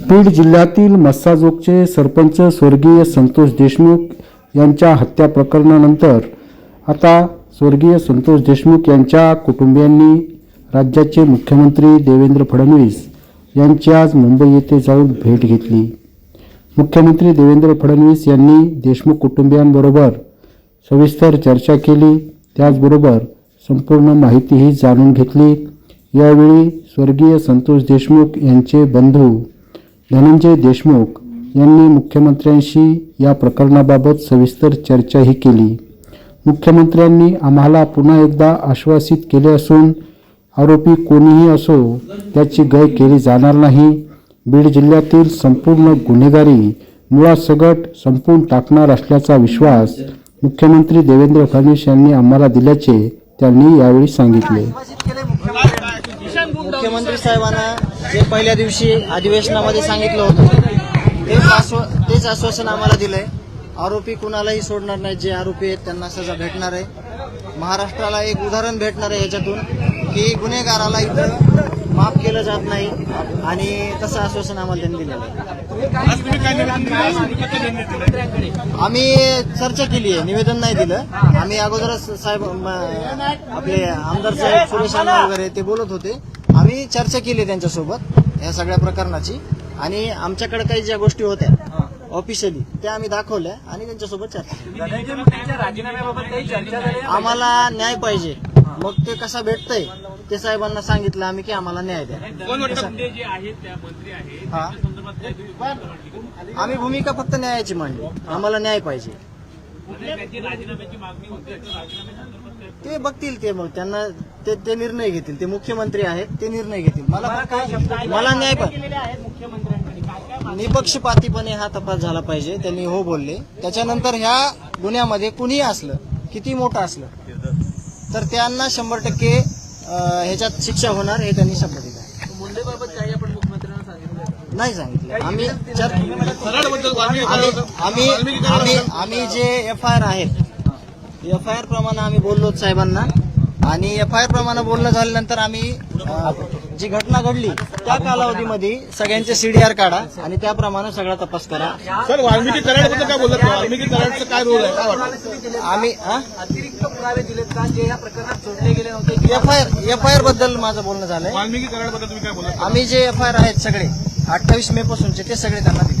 बीड जिल्ह्यातील मस्साजोगचे सरपंच स्वर्गीय संतोष देशमुख यांच्या हत्या प्रकरणानंतर आता स्वर्गीय संतोष देशमुख यांच्या कुटुंबियांनी राज्याचे मुख्यमंत्री देवेंद्र फडणवीस यांची आज मुंबई येथे जाऊन भेट घेतली. मुख्यमंत्री देवेंद्र फडणवीस यांनी देशमुख कुटुंबियांबरोबर सविस्तर चर्चा केली. त्याचबरोबर संपूर्ण माहितीही जाणून घेतली. यावेळी स्वर्गीय संतोष देशमुख यांचे बंधू धनंजय देशमुख यांनी मुख्यमंत्र्यांशी या प्रकरणाबाबत सविस्तर चर्चाही केली. मुख्यमंत्र्यांनी आम्हाला पुन्हा एकदा आश्वासित केले असून आरोपी कोणीही असो त्याची गय केली जाणार नाही. बीड जिल्ह्यातील संपूर्ण गुन्हेगारी मुळासकट संपून टाकणार असल्याचा विश्वास मुख्यमंत्री देवेंद्र फडणवीस यांनी आम्हाला दिल्याचे त्यांनी यावेळी सांगितले. मुख्यमंत्री साहेबांना जे पहिल्या दिवशी अधिवेशनामध्ये सांगितलं होतं तेच आश्व तेच आश्वासन आम्हाला दिलंय. आरोपी कुणालाही सोडणार नाही जे आरोपी आहेत त्यांना सजा भेटणार आहे. महाराष्ट्राला एक उदाहरण भेटणार आहे याच्यातून की गुन्हेगाराला इथं माफ केलं जात नाही आणि तसं आश्वासन आम्हाला त्यांनी दिलेलं आहे. आम्ही चर्चा केली आहे निवेदन नाही दिलं. आम्ही अगोदरच साहेब आपले आमदार साहेब सुरेश वगैरे ते बोलत होते. आम्ही चर्चा केली त्यांच्यासोबत या सगळ्या प्रकरणाची. आणि आमच्याकडे काही ज्या गोष्टी होत्या ऑफिशियली त्या आम्ही दाखवल्या आणि त्यांच्यासोबत चर्चा आम्हाला न्याय पाहिजे. मग ते कसा भेटतंय ते साहेबांना सांगितलं आम्ही की आम्हाला न्याय द्या. हा. आम्ही भूमिका फक्त न्यायाची मांडली. आम्हाला न्याय पाहिजे. ते बघतील ते मग. त्यांना ते ते निर्णय घेतील. ते मुख्यमंत्री आहेत ते निर्णय घेतील. मला फक्त मला न्याय पाहिजे निपक्षपातीपणे हा तपास झाला पाहिजे. त्यांनी हो बोलले. त्याच्यानंतर ह्या गुन्ह्यामध्ये कुणीही असलं किती मोठं असलं तर त्यांना शंभर टक्के ह्याच्यात शिक्षा होणार हे त्यांनी शब्द दिला. मुंडेबाबत काही आपण मुख्यमंत्र्यांना सांगितलं नाही सांगितलं. आम्ही चर- आम्ही आम्ही आम्ही आम्ही जे एफ आय आर आहेत एफ आय आर प्रमाणे आम्ही बोललो साहेबांना. आणि एफ आय आर प्रमाणे बोलणं झाल्यानंतर आम्ही जी घटना घडली त्या कालावधीमध्ये सगळ्यांचे सीडीआर काढा आणि त्याप्रमाणे सगळा तपास करा. सर वाल्मिकी कराडबद्दल काय बोलत वाल्मिकी कराडचं काय रोल आहे? काय वाटतं? आम्ही अतिरिक्त पुरावे दिलेत का जे या प्रकरणात जोडले गेले नव्हते F I R F I आरबद्दल माझं बोलणं झालंय. वाल्मिकी कराडबद्दल तुम्ही काय बोलत? आम्ही जे एफ आय आर आहेत सगळे अठ्ठावीस मे पासूनचे ते सगळे त्यांना दिले.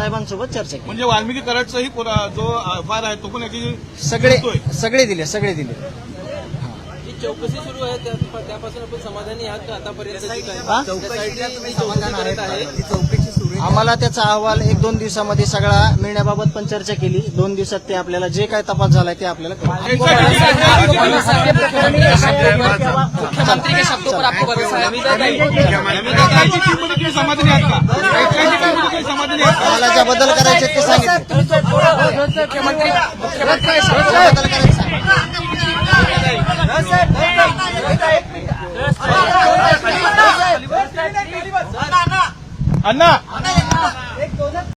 साहेबांसोबत चर्चा केली. म्हणजे वाल्मिकी कराडचाही पुरा- जो फार आहे तो पण याची सगळे. सगळे दिले सगळे दिले. ही चौकशी सुरू आहे त्या- त्यापासून आपण समाधानी आहात का? आतापर्यंत? आम्हाला त्याचा अहवाल एक दोन दिवसामध्ये सगळा मिळण्याबाबत पण चर्चा केली. दोन दिवसात ते आपल्याला जे काय तपास झालाय ते आपल्याला. मुख्यमंत्री के बदल करायचे ते सांगितले मुख्यमंत्री मुख्यमंत्री बदल करायचे सांगितले. अण्णा